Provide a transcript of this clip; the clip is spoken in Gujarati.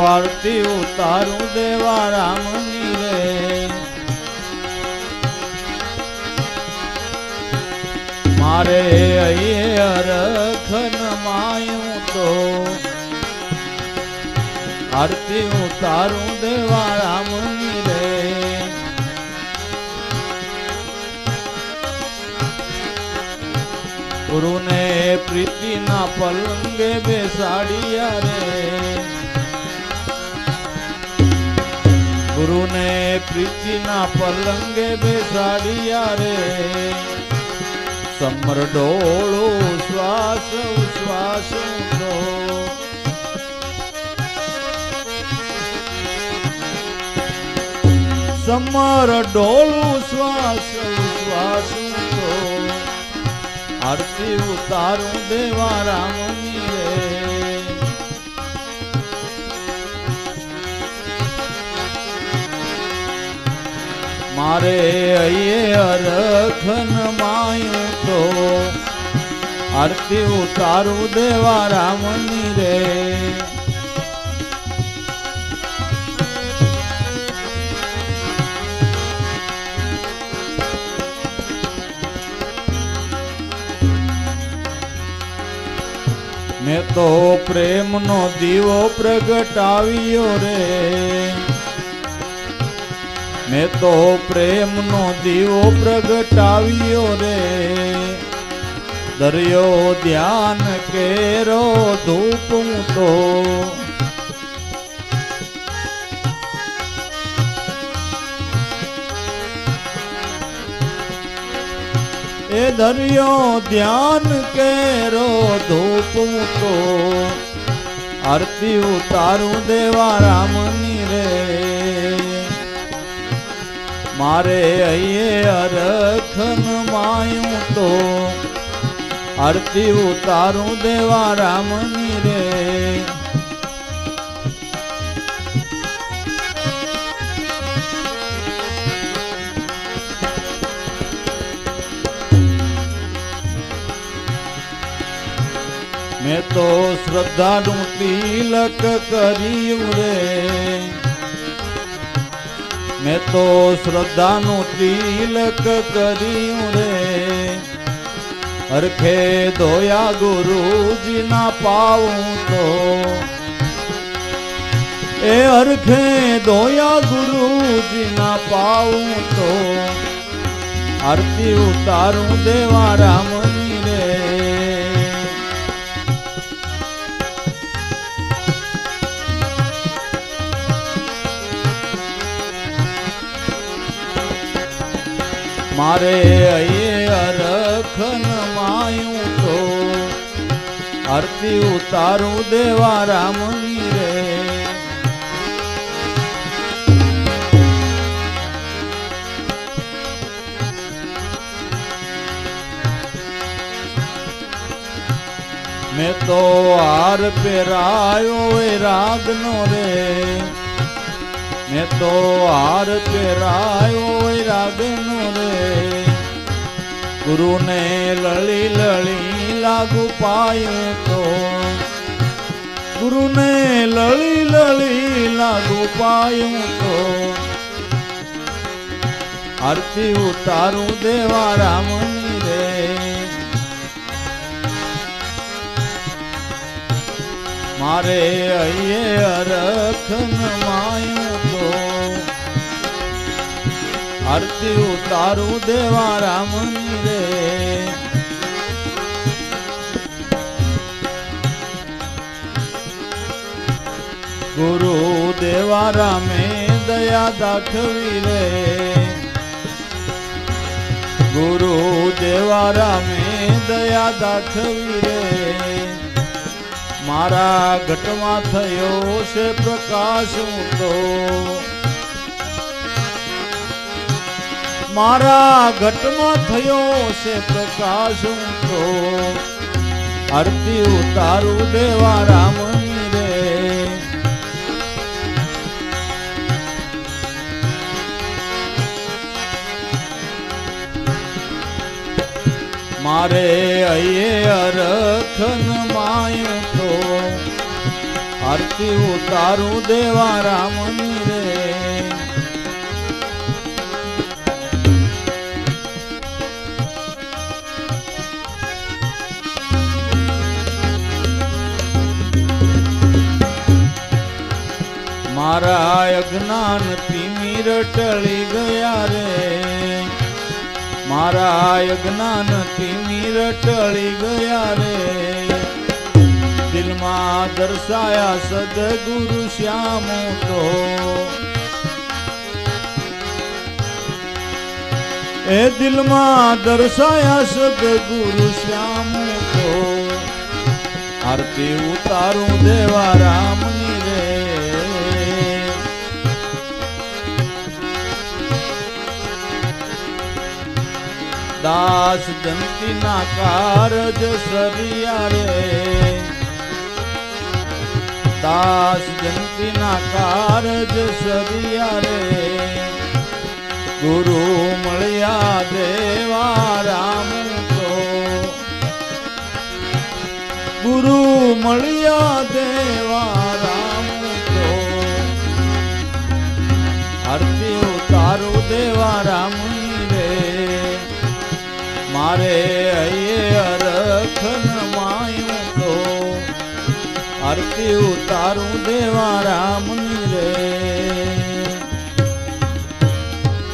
આરતી ઉતારું દેવા રામની રે. મારે અહીએ અરખન માયું તો. આરતી ઉતારું દેવા રામની રે. ગુરુને પ્રીતિના પલંગે બેસાડિયા રે. ગુરુને પ્રીતિના પલંગે બેસાડ્યા રે. સમર ડોળો, શ્વાસ, ઉશ્વાસ સમર ડોળું, શ્વાસ શ્વાસ આરતી ઉતારું દેવા રામની રે. મારે અયે અરખન માયું તો. આરતી ઉતારું દેવા રામની રે. મેં તો પ્રેમનો દીવો પ્રગટાવ્યો રે. મેં તો પ્રેમનો દીવો પ્રગટાવ્યો રે. દરિયો ધ્યાન કેરો ધૂપ તો. એ દરિયો ધ્યાન કેરો ધૂપ તો. આરતી ઉતારું દેવા રામની રે. મારે અહીંયા અરખન માયું તો. આરતી ઉતારું દેવા રામની રે. મેં તો શ્રદ્ધાનું તિલક કર્યું રે. મેં તો શ્રદ્ધાનું તિલક કર્યું રે. હરખે ધોયા ગુરુજીના પાવું તો. એ અરખે ધોયા ગુરુજીના પાવું તો. આરતી ઉતારું દેવા રામની મારે અહીં અરખન માયું તો. આરતી ઉતારું દેવા રામની રે. મેં તો આર પહેરાયો એ રાગનો રે. મેં તો હાર પહેરાયો રાગનો રે. ગુરુને લળી લળી લાગુ પાયો તો. ગુરુને લળી લળી લાગુ પાયું તો. આરતી ઉતારું દેવા રામની રે. મારે અહીંયા અરખન માયું આરતી ઉતારું દેવા રામની રે ગુરુ દેવા રામે દયા દાખવી રે ગુરુ દેવા રામે દયા દાખવી રે મારા ઘટમાં થયો છે પ્રકાશ હું મારા ઘટમાં થયો છે પ્રકાશ તો આરતી ઉતારું દેવા રામની મારે અયે અરખન માયું તો આરતી ઉતારું દેવા રામની રે. મારા અજ્ઞાનથી મીર ટળી ગયા રે. મારા અજ્ઞાનથી મીર ટળી ગયા રે. દિલમાં દર્શાયા સદગુરુ શ્યામ તો. એ દિલમાં દર્શાયા સદગુરુ શ્યામ તો. આરતી ઉતારું દેવા દાસ દંતીના કારજ સરિયા રે. દાસ જંતીના કારજ સરિયા રે. ગુરુ મળ્યા દેવા રામ તો. ગુરુ મળ્યા દેવા મારે અરખન માયું તો. આરતી ઉતારું દેવા રામની રે.